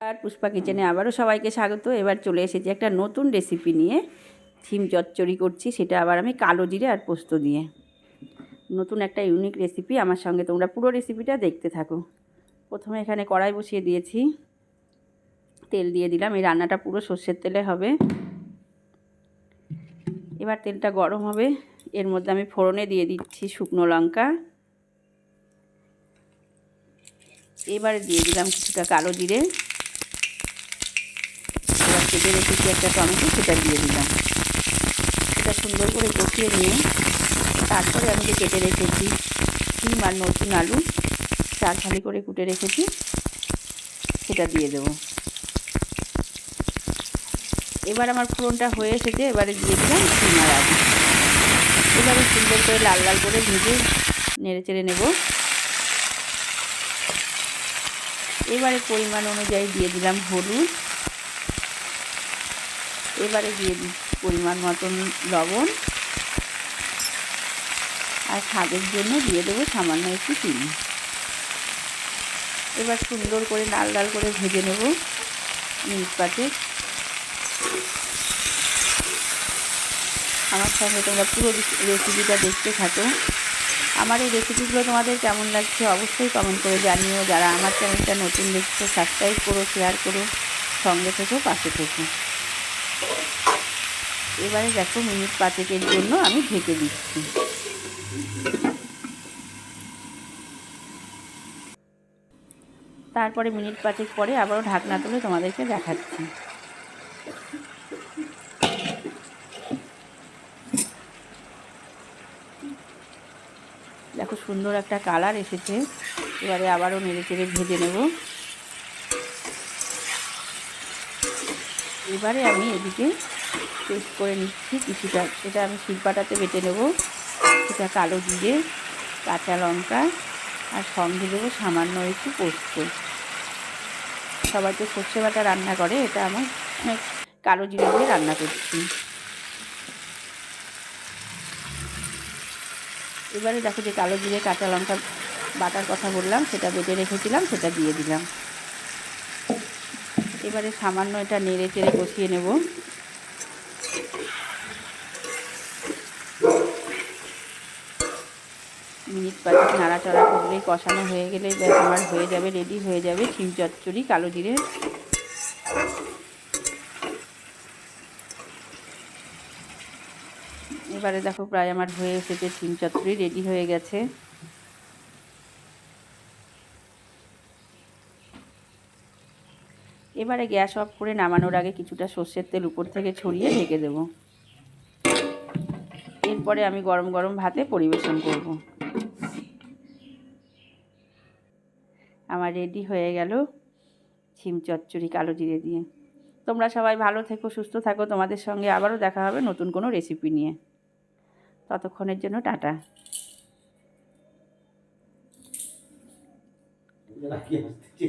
আর পুষ্পা কিচেনে আবারও সবাইকে স্বাগত। এবার চলে এসেছি একটা নতুন রেসিপি নিয়ে। থিম চচ্চড়ি করছি, সেটা আবার আমি কালো জিরে আর পোস্ত দিয়ে। নতুন একটা ইউনিক রেসিপি আমার সঙ্গে তোমরা পুরো রেসিপিটা দেখতে থাকো। প্রথমে এখানে কড়াই বসিয়ে দিয়েছি। তেল দিয়ে দিলাম, এই রান্নাটা পুরো সর্ষের তেলে হবে। এবার তেলটা গরম হবে, এর মধ্যে আমি ফোড়নে দিয়ে দিচ্ছি শুকনো লঙ্কা। এবারে দিয়ে দিলাম কিছুটা কালো জিরে। কেটে রেখেছি একটা টমেটো সেটা দিয়ে দিলাম। সেটা সুন্দর করে কষিয়ে নিয়ে তারপরে আমি যে কেটে রেখেছি শিম আর নতুন আলু, চার ফালি করে কুটে রেখেছি, সেটা দিয়ে দেবো। এবার আমার ফোড়নটা হয়ে এসেছে, এবারে দিয়ে দিলাম শিম আর আলু। এবারে সুন্দর করে লাল লাল করে ভেজে নেড়ে চেড়ে নেব। এবারে পরিমাণ অনুযায়ী দিয়ে দিলাম হলুদ। এবারে দিয়ে দিই পরিমাণ মতন লবণ আর স্বাদের জন্য দিয়ে দেবো সামান্য একটু চিনি। এবার সুন্দর করে লাল লাল করে ভেজে নেব মিল্ক পাতে আমার সঙ্গে তোমরা পুরো রেসিপিটা দেখতে থাকো। আমার এই রেসিপিগুলো তোমাদের কেমন লাগছে অবশ্যই কমেন্ট করে জানিও। যারা আমার চ্যানেলটা নতুন দেখছ সাবস্ক্রাইব করো শেয়ার করো, সঙ্গে থেকো, পাশে থেকো। এবারে দেখো মিনিট পাঁচেকের জন্য আমি ঢেকে দিচ্ছি। তারপরে মিনিট পাঁচেক পরে আবারও ঢাকনা তুলে তোমাদেরকে দেখাচ্ছি। দেখো সুন্দর একটা কালার এসেছে। এবারে আবারও নেড়ে চেড়ে ভেজে নেব। এবারে আমি এদিকে পেস্ট করে নিচ্ছি কিছুটা। সেটা আমি শিলপাটাতে বেটে নেব। সেটা কালো জিরে, কাঁচা লঙ্কা আর সঙ্গে দেবো সামান্য একটু পোস্ত। সবাই তো সর্ষে বাটা রান্না করে, এটা আমার কালো জিরে দিয়ে রান্না করছি। এবারে দেখো যে কালো জিরে, কাঁচা লঙ্কা বাটার কথা বললাম, সেটা বেটে রেখেছিলাম, সেটা দিয়ে দিলাম। এবারে সামান্য এটা নেড়ে চেড়ে কষিয়ে নেব। মিনিট পাঁচেক নাড়াচাড়া করলেই কষানো হয়ে গেলে আমার হয়ে যাবে রেডি হয়ে যাবে শিম চচ্চড়ি, কালো জিরে। এবারে দেখো প্রায় আমার হয়ে এসেছে শিম চচ্চড়ি রেডি হয়ে গেছে। এবারে গ্যাস অফ করে নামানোর আগে কিছুটা সর্ষের তেল উপর থেকে ছড়িয়ে ঢেকে দেব। এরপরে আমি গরম গরম ভাতে পরিবেশন করব। আমার রেডি হয়ে গেল ছিম চচ্চড়ি কালো জিরে দিয়ে। তোমরা সবাই ভালো থেকো, সুস্থ থাকো। তোমাদের সঙ্গে আবারও দেখা হবে নতুন কোনো রেসিপি নিয়ে। ততক্ষণের জন্য টাটা। কি